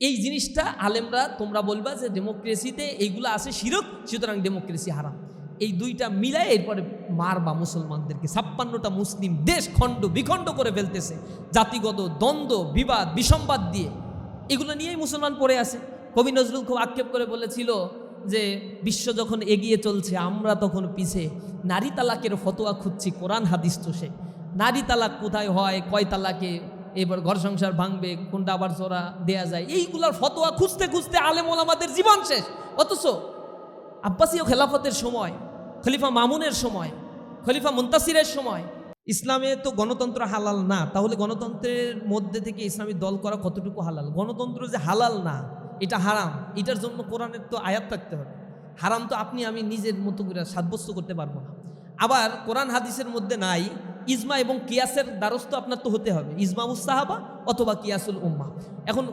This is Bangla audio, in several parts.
এই জিনিসটা আলেমরা তোমরা বলবা যে ডেমোক্রেসিতে এইগুলো আছে শিরক, সুতরাং ডেমোক্রেসি হারাম। এই দুইটা মিলায় এরপরে মারবা মুসলমানদেরকে। ছাপ্পান্নটা মুসলিম দেশ খণ্ড বিখণ্ড করে ফেলতেছে। জাতিগত দ্বন্দ্ব, বিবাদ, বিসম্বাদ দিয়ে। এগুলো নিয়েই মুসলমান পড়ে আছে। কবি নজরুল খুব আক্ষেপ করে বলেছিল যে, বিশ্ব যখন এগিয়ে চলছে, আমরা তখন পিছে। নারী তালাকের ফতোয়া খুঁজছি, কোরআন হাদিস তো সে। নারী তালাক কোথায় হয়, কয় তালাকে এবার ঘর সংসার ভাঙবে, কোনটা আবার চোরা দেয়া যায়। এইগুলার ফতোয়া খুঁজতে খুঁজতে আলেম ওলামাদের জীবন শেষ। অথচ আব্বাসীয় খেলাফতের সময়, খলিফা মামুনের সময়, খলিফা মুন্তাসিরের সময়, ইসলামে তো গণতন্ত্র হালাল না। তাহলে গণতন্ত্রের মধ্যে থেকে ইসলামী দল করা কতটুকু হালাল? গণতন্ত্র যে হালাল না, এটা হারাম। এটার জন্য কোরআনের তো আয়াত থাকতে হবে। হারাম তো আপনি, আমি নিজের মতো করে সাব্যস্ত করতে পারব না। আবার কোরআন হাদিসের মধ্যে নাই ইজমা এবং কিয়াসের দ্বারস্থ আপনার তো হতে হবে। ইজমাউস সাহাবা অথবা কিয়াসুল উম্মা। এখন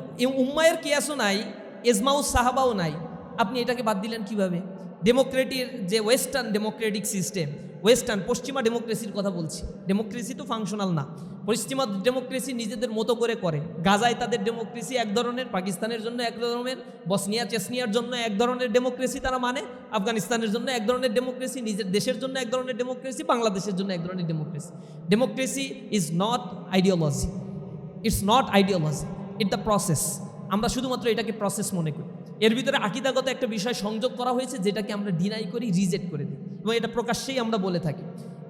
উম্মায়ের কিয়াসও নাই, ইজমাউস সাহাবাও নাই। আপনি এটাকে বাদ দিলেন কীভাবে? ডেমোক্রেটির যে ওয়েস্টার্ন ডেমোক্রেটিক সিস্টেম, ওয়েস্টার্ন পশ্চিমা ডেমোক্রেসির কথা বলছি। ডেমোক্রেসি তো ফাংশনাল না। পশ্চিমা ডেমোক্রেসি নিজেদের মতো করে করে। গাজায় তাদের ডেমোক্রেসি এক ধরনের, পাকিস্তানের জন্য এক ধরনের, বসনিয়া চেসনিয়ার জন্য এক ধরনের ডেমোক্রেসি তারা মানে আফগানিস্তানের জন্য এক ধরনের ডেমোক্রেসি, নিজের দেশের জন্য এক ধরনের ডেমোক্রেসি, বাংলাদেশের জন্য এক ধরনের democracy. Democracy is not ideology it's not ideology it the process আমরা শুধুমাত্র এটাকে প্রসেস মনে করি। এর ভিতরে আকিদাগত একটা বিষয় সংযোগ করা হয়েছে, যেটাকে আমরা ডিনাই করি রিজেক্ট করে দিই। এবং এটা প্রকাশ্যেই আমরা বলে থাকি।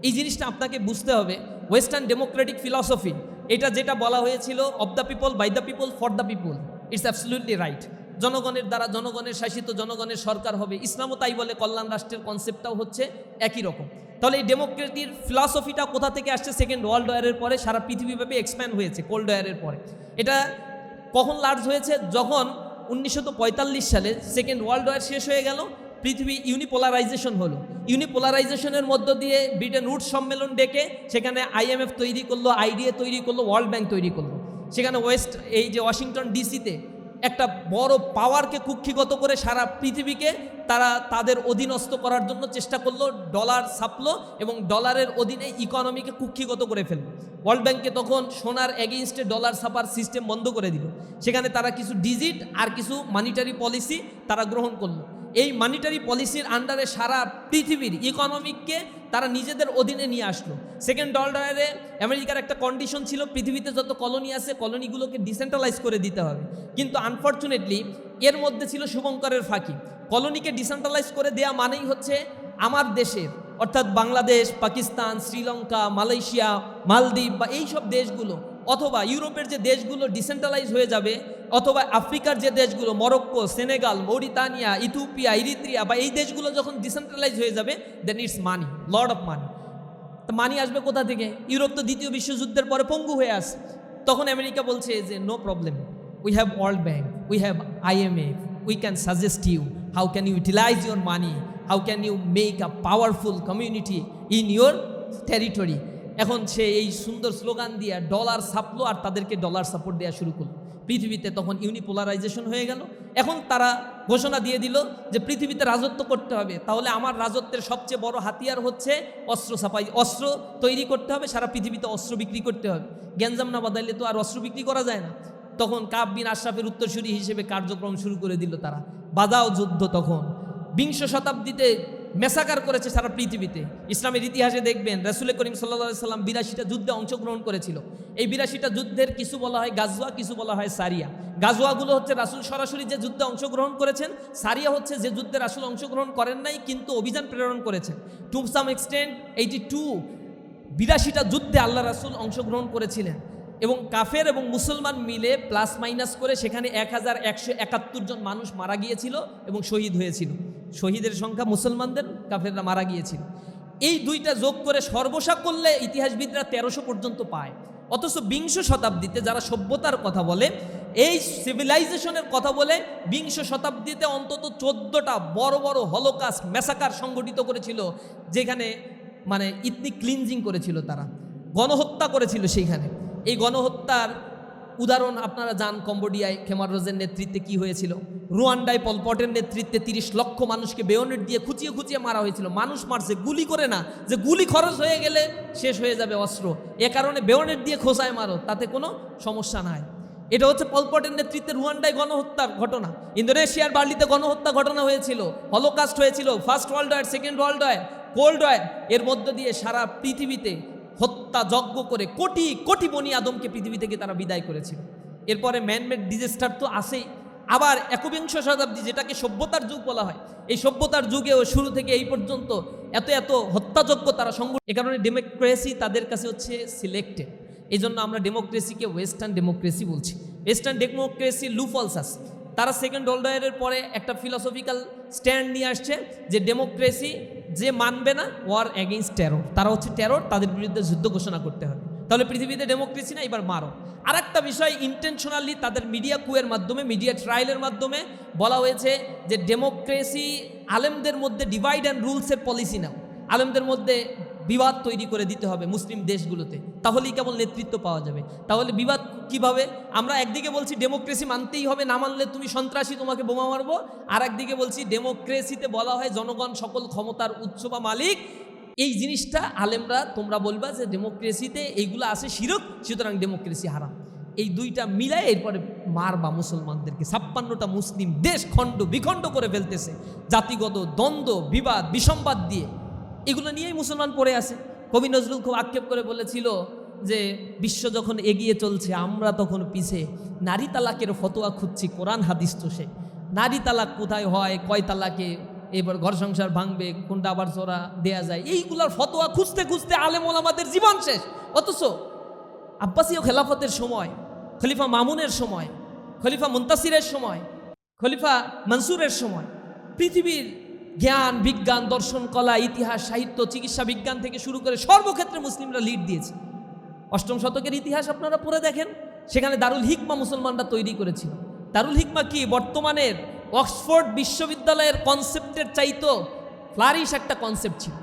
এই জিনিসটা আপনাকে বুঝতে হবে ওয়েস্টার্ন ডেমোক্রেটিক ফিলসফি এটা যেটা বলা হয়েছিল of the people by the people for the people it's absolutely right জনগণের দ্বারা জনগণের শাসিত জনগণের সরকার হবে। ইসলামও তাই বলে, কল্যাণ রাষ্ট্রের কনসেপ্টটাও হচ্ছে একই রকম। তাহলে এই ডেমোক্রেটির ফিলসফিটা কোথা থেকে আসছে? সেকেন্ড ওয়ার্ল্ড ওয়ারের পরে সারা পৃথিবীব্যাপী এক্সপ্যান্ড হয়েছে কোল্ড ওয়ারের পরে। এটা কখন লার্জ হয়েছে? যখন উনিশশো সালে সেকেন্ড ওয়ার্ল্ড ওয়ার শেষ হয়ে গেল পৃথিবী ইউনিপোলারাইজেশন হলো। ইউনিপোলারাইজেশনের মধ্য দিয়ে ব্রিটেন রুট সম্মেলন ডেকে সেখানে আইএমএফ তৈরি করল আইডিএ তৈরি করল, ওয়ার্ল্ড ব্যাংক তৈরি করল। সেখানে ওয়েস্ট, এই যে ওয়াশিংটন ডিসিতে একটা বড় পাওয়ারকে কুক্ষিগত করে সারা পৃথিবীকে তারা তাদের অধীনস্থ করার জন্য চেষ্টা করল, ডলার ছাপলো এবং ডলারের অধীনে ইকোনমিকে কুক্ষিগত করে ফেলল। ওয়ার্ল্ড ব্যাংকে তখন সোনার এগেইনস্টে ডলার ছাপার সিস্টেম বন্ধ করে দিল। সেখানে তারা কিছু ডিজিট আর কিছু মানিটারি পলিসি তারা গ্রহণ করল। এই মানিটারি পলিসির আন্ডারে সারা পৃথিবীর ইকোনমিককে তারা নিজেদের অধীনে নিয়ে আসলো। সেকেন্ড ডলারে আমেরিকার একটা কন্ডিশন ছিল, পৃথিবীতে যত কলোনি আছে কলোনিগুলোকে ডিসেন্ট্রালাইজ করে দিতে হবে। কিন্তু আনফর্চুনেটলি এর মধ্যে ছিল শুভঙ্করের ফাঁকি। কলোনিকে ডিসেন্ট্রালাইজ করে দেয়া মানেই হচ্ছে আমার দেশের, অর্থাৎ বাংলাদেশ, পাকিস্তান, শ্রীলঙ্কা, মালয়েশিয়া, মালদ্বীপ বা এই সব দেশগুলো অথবা ইউরোপের যে দেশগুলো ডিসেন্ট্রালাইজ হয়ে যাবে, অথবা আফ্রিকার যে দেশগুলো, Morocco, Senegal, Mauritania, Ethiopia, Eritrea বা এই দেশগুলো যখন ডিসেন্ট্রালাইজ হয়ে যাবে then it's money lord of money তো মানি আসবে কোথা থেকে? ইউরোপ তো দ্বিতীয় বিশ্বযুদ্ধের পরে পঙ্গু হয়ে আসে তখন আমেরিকা বলছে যে no problem we have World Bank we have IMF we can suggest you how can you utilise your money how can you make a powerful community in your territory এখন সে এই সুন্দর স্লোগান দিয়ে ডলার ছাপলো আর তাদেরকে ডলার সাপোর্ট দেওয়া শুরু করল। পৃথিবীতে তখন ইউনিপোলারাইজেশন হয়ে গেল। এখন তারা ঘোষণা দিয়ে দিল যে পৃথিবীতে রাজত্ব করতে হবে। তাহলে আমার রাজত্বের সবচেয়ে বড় হাতিয়ার হচ্ছে অস্ত্র ছাপাই। অস্ত্র তৈরি করতে হবে, সারা পৃথিবীতে অস্ত্র বিক্রি করতে হবে। গ্যাঞ্জাম না বাদাইলে তো আর অস্ত্র বিক্রি করা যায় না। তখন কাব বিন আশরাফের উত্তরসূরি হিসেবে কার্যক্রম শুরু করে দিল তারা। বাদাও যুদ্ধ তখন। বিংশ শতাব্দীতে মেসাকার করেছে সারা পৃথিবীতে। ইসলামের ইতিহাসে দেখবেন রাসুল করিম সাল্লা সাল্লাম বিরাশিটা যুদ্ধে অংশগ্রহণ করেছিল। এই বিরাশিটা যুদ্ধের কিছু বলা হয় গাজওয়া, কিছু বলা হয় সারিয়া। গাজওয়াগুলো হচ্ছে রাসুল সরাসরি যে যুদ্ধে অংশগ্রহণ করেছেন, সারিয়া হচ্ছে যে যুদ্ধে রাসুল অংশগ্রহণ করেন নাই, কিন্তু অভিযান প্রেরণ করেছেন। To some extent eighty two বিরাশিটা যুদ্ধে আল্লাহ রাসুল অংশগ্রহণ করেছিলেন। এবং কাফের এবং মুসলমান মিলে প্লাস মাইনাস করে সেখানে এক হাজার একশো একাত্তর জন মানুষ মারা গিয়েছিল এবং শহীদ হয়েছিল। শহীদের সংখ্যা মুসলমানদের, কাফেররা মারা গিয়েছিল। এই দুইটা যোগ করে সর্বসা করলে ইতিহাসবিদরা তেরোশো পর্যন্ত পায়। অথচ বিংশ শতাব্দীতে যারা সভ্যতার কথা বলে, এই সিভিলাইজেশনের কথা বলে বিংশ শতাব্দীতে অন্তত চোদ্দোটা বড় বড় হলোকাস্ট মেসাকার সংগঠিত করেছিল, যেখানে মানে ইতনিক ক্লিনজিং করেছিল তারা। গণহত্যা করেছিল সেইখানে। এই গণহত্যার উদাহরণ আপনারা যান কম্বোডিয়ায় খেমার রোজের নেতৃত্বে কি হয়েছিল? রুয়ান্ডায় পলপটের নেতৃত্বে তিরিশ লক্ষ মানুষকে বেয়নেট দিয়ে খুঁচিয়ে খুঁচিয়ে মারা হয়েছিল। মানুষ মারছে, গুলি করে না। যে গুলি খরচ হয়ে গেলে শেষ হয়ে যাবে অস্ত্র। এ কারণে বেয়নেট দিয়ে খোসায় মারো, তাতে কোনো সমস্যা নাই। এটা হচ্ছে পলপটের নেতৃত্বে রুয়ান্ডায় গণহত্যার ঘটনা। ইন্দোনেশিয়ার বার্লিতে গণহত্যা ঘটনা হয়েছিল। হলোকাস্ট হয়েছিল, First World War, Second World War, Cold War. এর মধ্য দিয়ে সারা পৃথিবীতে হত্যা যজ্ঞ করে কোটি কোটি বনি আদমকে পৃথিবী থেকে তারা বিদায় করেছিল। এরপরে ম্যানমেড ডিজাস্টার তো আসেই আবার একবিংশ শতাব্দী যেটাকে সভ্যতার যুগ বলা হয়, এই সভ্যতার যুগেও শুরু থেকে এই পর্যন্ত এত এত হত্যাযজ্ঞ তারা সংগঠন এ কারণে ডেমোক্রেসি তাদের কাছে হচ্ছে সিলেক্টেড এই জন্য আমরা ডেমোক্রেসিকে ওয়েস্টার্ন ডেমোক্রেসি বলছি। ওয়েস্টার্ন ডেমোক্রেসি লুফলস আছে। তারা সেকেন্ড ওয়ার্ল্ড ওয়ারের পরে একটা ফিলসফিক্যাল স্ট্যান্ড নিয়ে আসছে যে ডেমোক্রেসি যে মানবে না ওয়ার অ্যাগেনস্ট টেরর তারা হচ্ছে টেরর তাদের বিরুদ্ধে যুদ্ধ ঘোষণা করতে হবে। তাহলে পৃথিবীতে ডেমোক্রেসি না এবার মারো। আর একটা বিষয় ইন্টেনশনালি তাদের মিডিয়া কুয়ের মাধ্যমে মিডিয়া ট্রায়ালের মাধ্যমে বলা হয়েছে যে ডেমোক্রেসি আলেমদের মধ্যে ডিভাইড অ্যান্ড রুলসের পলিসি নাও। আলেমদের মধ্যে বিবাদ তৈরি করে দিতে হবে মুসলিম দেশগুলোতে। তাহলেই কেবল নেতৃত্ব পাওয়া যাবে। তাহলে বিবাদ কীভাবে? আমরা একদিকে বলছি ডেমোক্রেসি মানতেই হবে, না মানলে তুমি সন্ত্রাসী, তোমাকে বোমা মারবো। আর একদিকে বলছি ডেমোক্রেসিতে বলা হয় জনগণ সকল ক্ষমতার উৎস বা মালিক। এই জিনিসটা আলেমরা, তোমরা বলবা যে ডেমোক্রেসিতে এইগুলো আছে শিরক, সুতরাং ডেমোক্রেসি হারাম। এই দুইটা মিলায় এরপরে মারবা মুসলমানদেরকে। ছাপ্পান্নটা মুসলিম দেশ খণ্ড বিখণ্ড করে ফেলতেছে। জাতিগত দ্বন্দ্ব, বিবাদ, বিসম্বাদ দিয়ে। এগুলো নিয়েই মুসলমান পড়ে আছে। কবি নজরুল খুব আক্ষেপ করে বলেছিল যে, বিশ্ব যখন এগিয়ে চলছে, আমরা তখন পিছে। নারী তালাকের ফতোয়া খুঁজছি, কোরআন হাদিস তো সে। নারী তালাক কোথায় হয়, কয় তালাকে, এবার ঘর সংসার ভাঙবে, কোনটা আবার চোরা দেয়া যায়? এইগুলার ফতোয়া খুঁজতে খুঁজতে আলেম ওলামাদের জীবন শেষ। অথচ আব্বাসীয় খেলাফতের সময়, খলিফা মামুনের সময়, খলিফা মুন্তাসিরের সময়, খলিফা মনসুরের সময়, পৃথিবীর জ্ঞান, বিজ্ঞান, দর্শন, কলা, ইতিহাস, সাহিত্য, চিকিৎসা, বিজ্ঞান থেকে শুরু করে সর্বক্ষেত্রে মুসলিমরা লিড দিয়েছে। অষ্টম শতকের ইতিহাস আপনারা পড়ে দেখেন, সেখানে দারুল হিকমা মুসলমানরা তৈরি করেছিল। দারুল হিকমা কি? বর্তমানের অক্সফোর্ড বিশ্ববিদ্যালয়ের কনসেপ্টের চাইতো ফ্লারিশ একটা কনসেপ্ট ছিল।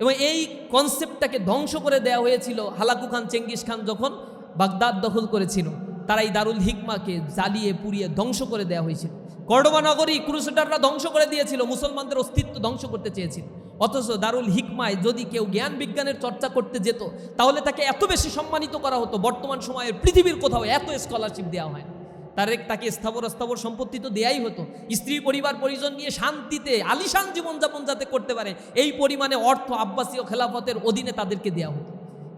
এবং এই কনসেপ্টটাকে ধ্বংস করে দেওয়া হয়েছিল হালাকু খান, চেঙ্গিস খান যখন বাগদাদ দখল করেছিল তারা এই দারুল হিকমাকে জ্বালিয়ে পুড়িয়ে ধ্বংস করে দেওয়া হয়েছিল। কর্ডোবা নগরী ক্রুসেডাররা ধ্বংস করে দিয়েছিল, মুসলমানদের অস্তিত্ব ধ্বংস করতে চেয়েছিল। অথচ দারুল হিকমায় যদি কেউ জ্ঞান বিজ্ঞানের চর্চা করতে যেত, তাহলে তাকে এত বেশি সম্মানিত করা হতো, বর্তমান সময়ের পৃথিবীর কোথাও এত স্কলারশিপ দেওয়া হয় না। তার তাকে স্থাবর স্থাবর সম্পত্তি তো দেয়াই হতো। স্ত্রী, পরিবার, পরিজন নিয়ে শান্তিতে, আলিশান জীবনযাপন যাতে করতে পারে, এই পরিমাণে অর্থ আব্বাসীয় খেলাফতের অধীনে তাদেরকে দেওয়া হতো।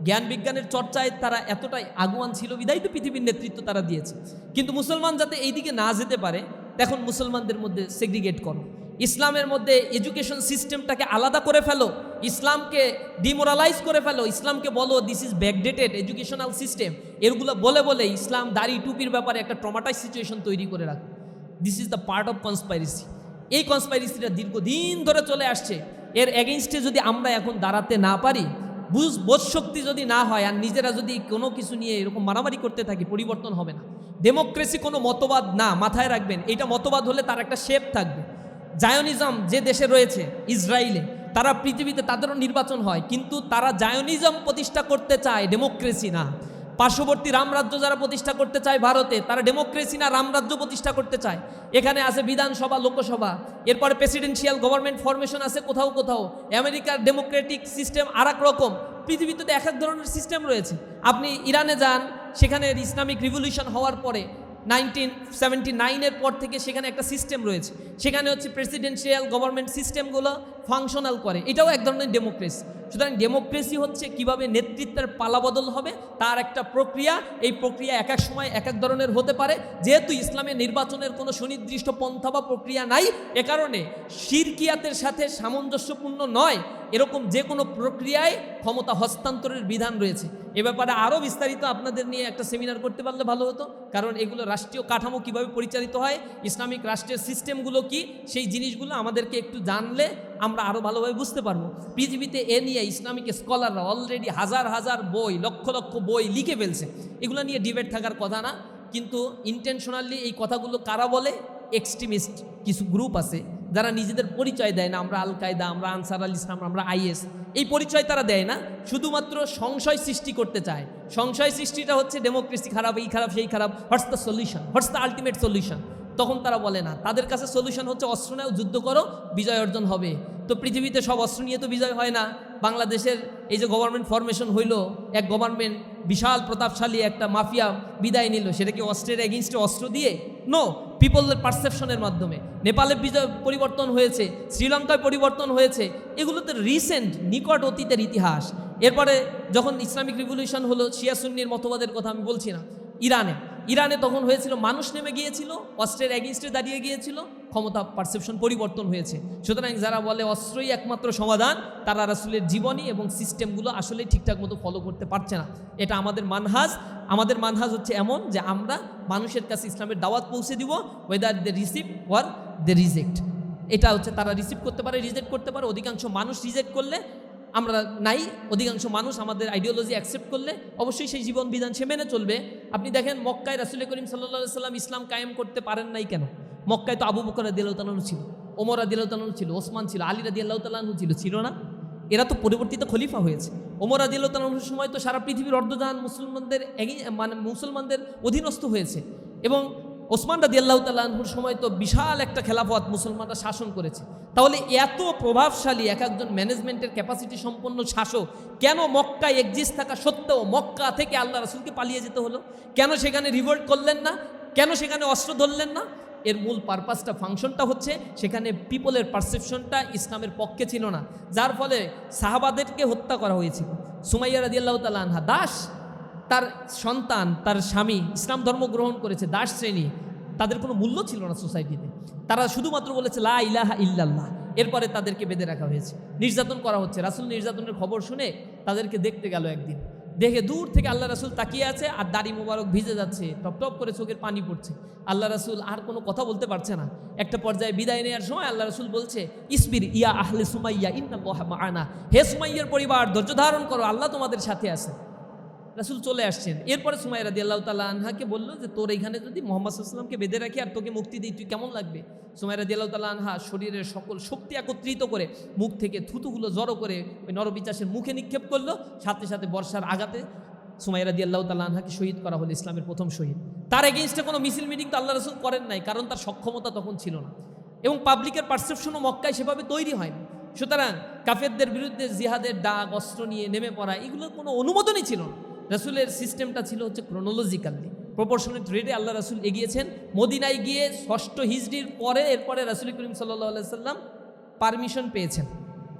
জ্ঞান বিজ্ঞানের চর্চায় তারা এতটাই আগুয়ান ছিল, বিদায় তো পৃথিবীর নেতৃত্ব তারা দিয়েছে। কিন্তু মুসলমান যাতে এই দিকে না যেতে পারে এখন মুসলমানদের মধ্যে সেগ্রিগেট করো। ইসলামের মধ্যে এডুকেশন সিস্টেমটাকে আলাদা করে ফেলো, ইসলামকে ডিমোরালাইজ করে ফেলো, ইসলামকে বলো this is backdated educational system এরগুলো বলে বলে ইসলাম দাড়ি টুপির ব্যাপারে একটা ট্রমাটাইজ সিচুয়েশন তৈরি করে রাখো। This is the part of conspiracy এই কনস্পাইরেসিটা দীর্ঘদিন ধরে চলে আসছে। এর এগেনস্টে যদি আমরা এখন দাঁড়াতে না পারি, বুঝ বোধ শক্তি যদি না হয়, আর নিজেরা যদি কোনো কিছু নিয়ে এরকম মারামারি করতে থাকি, পরিবর্তন হবে না। ডেমোক্রেসি কোনো মতবাদ না, মাথায় রাখবেন, এটা মতবাদ হলে তার একটা শেপ থাকবে। জায়নিজম যে দেশে রয়েছে, ইসরায়েলে, তারা পৃথিবীতে তাদেরও নির্বাচন হয়, কিন্তু তারা জায়নিজম প্রতিষ্ঠা করতে চায় ডেমোক্রেসি না। পার্শ্ববর্তী রামরাজ্য যারা প্রতিষ্ঠা করতে চায় ভারতে, তারা ডেমোক্রেসি না, রামরাজ্য প্রতিষ্ঠা করতে চায়। এখানে আছে বিধানসভা, লোকসভা, এরপরে প্রেসিডেন্সিয়াল গভর্নমেন্ট ফরমেশন আছে কোথাও কোথাও। আমেরিকার ডেমোক্রেটিক সিস্টেম আর রকম পৃথিবীতে তো এক এক ধরনের সিস্টেম রয়েছে। আপনি ইরানে যান, সেখানে ইসলামিক রিভলিউশন হওয়ার পরে নাইনটিন সেভেন্টি নাইনের পর থেকে সেখানে একটা সিস্টেম রয়েছে। সেখানে হচ্ছে প্রেসিডেন্সিয়াল গভর্নমেন্ট সিস্টেমগুলো ফাংশনাল করে। এটাও এক ধরনের ডেমোক্রেসি সুতরাং ডেমোক্রেসি হচ্ছে কীভাবে নেতৃত্বের পালাবদল হবে, তার একটা প্রক্রিয়া। এই প্রক্রিয়া এক এক সময় এক এক ধরনের হতে পারে। যেহেতু ইসলামে নির্বাচনের কোনো সুনির্দিষ্ট পন্থা বা প্রক্রিয়া নাই, এ কারণে শিরকিয়াতের সাথে সামঞ্জস্যপূর্ণ নয়। এরকম যে কোনো প্রক্রিয়ায় ক্ষমতা হস্তান্তরের বিধান রয়েছে। এ ব্যাপারে আরও বিস্তারিত আপনাদের নিয়ে একটা সেমিনার করতে পারলে ভালো হতো। কারণ এগুলো রাষ্ট্রীয় কাঠামো কীভাবে পরিচালিত হয়, ইসলামিক রাষ্ট্রের সিস্টেমগুলো কি, সেই জিনিসগুলো আমাদেরকে একটু জানলে আমরা আরও ভালোভাবে বুঝতে পারব। পৃথিবীতে এ নিয়ে ইসলামিক স্কলাররা অলরেডি হাজার হাজার বই, লক্ষ লক্ষ বই লিখে ফেলছে। এগুলো নিয়ে ডিবেট থাকার কথা না, কিন্তু ইন্টেনশনালি এই কথাগুলো কারা বলে? এক্সট্রিমিস্ট কিছু গ্রুপ আছে। যারা নিজেদের পরিচয় দেয় না, আমরা আল কায়দা আমরা আনসার আল ইসলাম, আমরা আইএস এই পরিচয় তারা দেয় না। শুধুমাত্র সংশয় সৃষ্টি করতে চায়। সংশয় সৃষ্টিটা হচ্ছে ডেমোক্রেসি খারাপ, এই খারাপ, সেই খারাপ what's the solution what's the ultimate solution তখন তারা বলে না। তাদের কাছে সলিউশন হচ্ছে অস্ত্র নেও, যুদ্ধ করো, বিজয় অর্জন হবে। তো পৃথিবীতে সব অস্ত্র নিয়ে তো বিজয় হয় না। বাংলাদেশের এই যে গভর্নমেন্ট ফরমেশন হইল, এক গভর্নমেন্ট বিশাল প্রতাপশালী একটা মাফিয়া বিদায় নিল। সেটা কি অস্ত্রের এগেনস্টে অস্ত্র দিয়ে নো পিপলের পারসেপশনের মাধ্যমে। নেপালে পরিবর্তন হয়েছে, শ্রীলঙ্কায় পরিবর্তন হয়েছে এগুলো তো রিসেন্ট নিকট অতীতের ইতিহাস। এরপরে যখন ইসলামিক রিভলিউশন হলো শিয়া সুন্নির মতবাদের কথা আমি বলছি না, ইরানে। ইরানে তখন হয়েছিল, মানুষ নেমে গিয়েছিল, অস্ত্রের এগেনস্টে দাঁড়িয়ে গিয়েছিল ক্ষমতা পারসেপশন পরিবর্তন হয়েছে। সুতরাং যারা বলে অস্ত্রই একমাত্র সমাধান, তারা রাসুলের জীবনী এবং সিস্টেমগুলো আসলে ঠিকঠাক মতো ফলো করতে পারছে না। এটা আমাদের মানহাজ। আমাদের মানহাজ হচ্ছে এমন যে আমরা মানুষের কাছে ইসলামের দাওয়াত পৌঁছে দিব whether they receive or they reject এটা হচ্ছে তারা রিসিভ করতে পারে রিজেক্ট করতে পারে। অধিকাংশ মানুষ রিজেক্ট করলে আমরা নাই, অধিকাংশ মানুষ আমাদের আইডিওলজি অ্যাকসেপ্ট করলে অবশ্যই সেই জীবন বিধান সে মেনে চলবে। আপনি দেখেন মক্কায় রাসুল করিম সাল্লা সাল্লাম ইসলাম কায়েম করতে পারেন নাই কেন? মক্কায় তো আবু বকর দিল্লাহতালানু ছিল, ওমর দিল্লাহতালানু ছিল, ওসমান ছিল, আলী রাদি আল্লাহ তালাহু ছিল ছিল না। এরা তো পরিবর্তিত খলিফা হয়েছে। ওমর আদিল্লাহতালাহুর সময় তো সারা পৃথিবীর অর্ধজাহান মুসলমানদের মানে মুসলমানদের অধীনস্থ হয়েছে। এবং ওসমান রাদি আল্লাহ তাল্লাহুর সময় তো বিশাল একটা খেলাফত মুসলমানরা শাসন করেছে। তাহলে এত প্রভাবশালী এক একজন ম্যানেজমেন্টের ক্যাপাসিটি সম্পন্ন শাসক কেন মক্কায় এক্সিস্ট থাকা সত্ত্বেও মক্কা থেকে আল্লাহ রাসুলকে পালিয়ে যেতে হলো? কেন সেখানে রিভোল্ট করলেন না? কেন সেখানে অস্ত্র ধরলেন না? এর মূল পারপাসটা ফাংশনটা হচ্ছে সেখানে পিপলের পারসেপশনটা ইসলামের পক্ষে ছিল না। যার ফলে সাহাবাদেরকে হত্যা করা হয়েছিল। সুমাইয়া রাদিয়াল্লাহু তাআলা আনহা, দাস তার সন্তান, তার স্বামী ইসলাম ধর্ম গ্রহণ করেছে, দাস শ্রেণি, তাদের কোনো মূল্য ছিল না সোসাইটিতে তারা শুধুমাত্র বলেছে, লা ইলাহা ইল্লাল্লাহ। এরপরে তাদেরকে বেঁধে রাখা হয়েছে। নির্যাতন করা হচ্ছে। রাসুল নির্যাতনের খবর শুনে তাদেরকে দেখতে গেল একদিন। দেখে দূর থেকে আল্লাহ রাসুল তাকিয়ে আছে আর দাড়ি মোবারক ভিজে যাচ্ছে, টপ টপ করে চোখের পানি পড়ছে। আল্লাহ রাসুল আর কোনো কথা বলতে পারছে না। একটা পর্যায়ে বিদায় নেওয়ার সময় আল্লাহ রাসুল বলছে, ইসবির ইয়া আহলে সুমাইয়া ইন্না আনা হে সুমাইয়ের পরিবার, ধৈর্য ধারণ করো, আল্লাহ তোমাদের সাথে আছে। রাসুল চলে আসছেন। এরপরে সুমাই রাদি আল্লাহ তাল্লাহ আনহাকে বলল যে, তোর এইখানে যদি মোহাম্মদ সাল্লামকে বেঁধে রাখি আর তোকে মুক্তি দিই, তুই কেমন লাগবে? সুমাই রাদি আল্লাহ তাল্লাহ আনহা শরীরের সকল শক্তি একত্রিত করে মুখ থেকে থুতুগুলো জড়ো করে ওই নরবিচাসের মুখে নিক্ষেপ করল। সাথে সাথে বর্ষার আঘাতে সুমাইরা দি আল্লাহ তাল্লাহ আনহাকে শহীদ করা হলো ইসলামের প্রথম শহীদ। তার এগেনস্টে কোনো মিছিল মিটিং তো আল্লাহ রসুল করেন নাই, কারণ তার সক্ষমতা তখন ছিল না। এবং পাবলিকের পারসেপশনও মক্কায় সেভাবে তৈরি হয়নি। সুতরাং কাফেরদের বিরুদ্ধে জিহাদের ডাক অস্ত্র নিয়ে নেমে পড়া এগুলোর কোনো অনুমোদনই ছিল না। রাসুলের সিস্টেমটা ছিল হচ্ছে ক্রোনোলজিক্যালি প্রপোর্শনেট রেটে আল্লাহ রাসুল এগিয়েছেন। মদিনায় গিয়ে ষষ্ঠ হিজড়ির পরে এরপরে রাসুল করিম সাল্লাহ সাল্লাম পারমিশন পেয়েছেন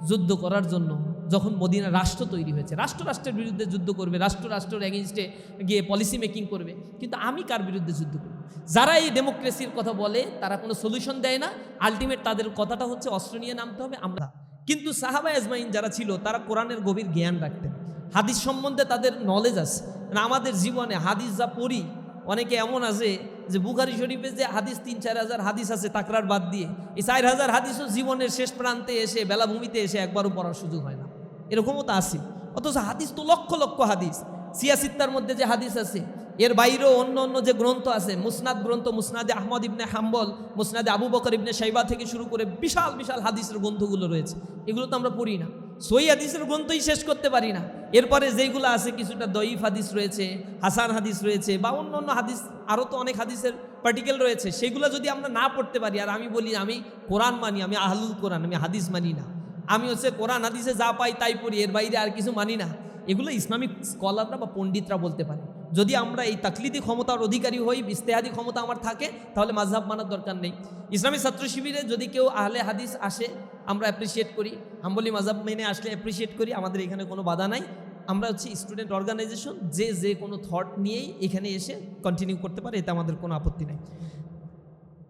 যুদ্ধ করার জন্য, যখন মদিনা রাষ্ট্র তৈরি হয়েছে। রাষ্ট্র রাষ্ট্রের বিরুদ্ধে যুদ্ধ করবে, রাষ্ট্র রাষ্ট্রের এগেনস্টে গিয়ে পলিসি মেকিং করবে। কিন্তু আমি কার বিরুদ্ধে যুদ্ধ করব? যারা এই ডেমোক্রেসির কথা বলে, তারা কোনো সলিউশন দেয় না। আলটিমেট তাদের কথাটা হচ্ছে অস্ত্র নিয়ে নামতে হবে, আমরা কিন্তু সাহাবা এজমাইন যারা ছিল, তারা কোরআনের গভীর জ্ঞান রাখতেন। হাদিস সম্বন্ধে তাদের নলেজ আছে। মানে আমাদের জীবনে হাদিস যা পড়ি, অনেকে এমন আছে যে বুখারি শরীফে যে হাদিস তিন, চার হাজার হাদিস আছে তাকরার বাদ দিয়ে, এই চার হাজার হাদিসও জীবনের শেষ প্রান্তে এসে বেলাভূমিতে এসে একবারও পড়ার সুযোগ হয় না। এরকমও তো আছে। অথচ হাদিস তো লক্ষ লক্ষ হাদিস। সিয়াসিত্তার মধ্যে যে হাদিস আছে, এর বাইরেও অন্য অন্য যে গ্রন্থ আছে, মুসনাদ গ্রন্থ, মুসনাদে আহমদ ইবনে হাম্বল, মুসনাদে আবু বকর ইবনে সাইবা থেকে শুরু করে বিশাল বিশাল হাদিসের গ্রন্থগুলো রয়েছে। এগুলো তো আমরা পড়ি না। সই হাদিসের গ্রন্থই শেষ করতে পারি না। এরপরে যেইগুলো আছে, কিছুটা দইফ হাদিস রয়েছে, হাসান হাদিস রয়েছে, বা অন্য অন্য হাদিস আরও তো অনেক হাদিসের পার্টিকেল রয়েছে, সেগুলো যদি আমরা না পড়তে পারি, আর আমি বলি, আমি কোরআন মানি, আমি আহলুল কোরআন, আমি হাদিস মানি না। আমি হচ্ছে কোরআন হাদিসে যা পাই তাই পড়ি, এর বাইরে আর কিছু মানি না। এগুলো ইসলামিক স্কলাররা বা পণ্ডিতরা বলতে পারে। যদি আমরা এই তাকলিদি ক্ষমতার অধিকারী হই, ইস্তেহাদি ক্ষমতা আমার থাকে, তাহলে মাঝহাব মানার দরকার নেই। ইসলামী ছাত্র শিবিরে যদি কেউ আহলে হাদিস আসে, আমরা অ্যাপ্রিসিয়েট করি। হাম্বলি মাঝহাব মেনে আসলে অ্যাপ্রিসিয়েট করি, আমাদের এখানে কোনো বাধা নাই। আমরা হচ্ছে স্টুডেন্ট অর্গানাইজেশন যে যে কোনো থট নিয়েই এখানে এসে কন্টিনিউ করতে পারে, এতে আমাদের কোনো আপত্তি নেই।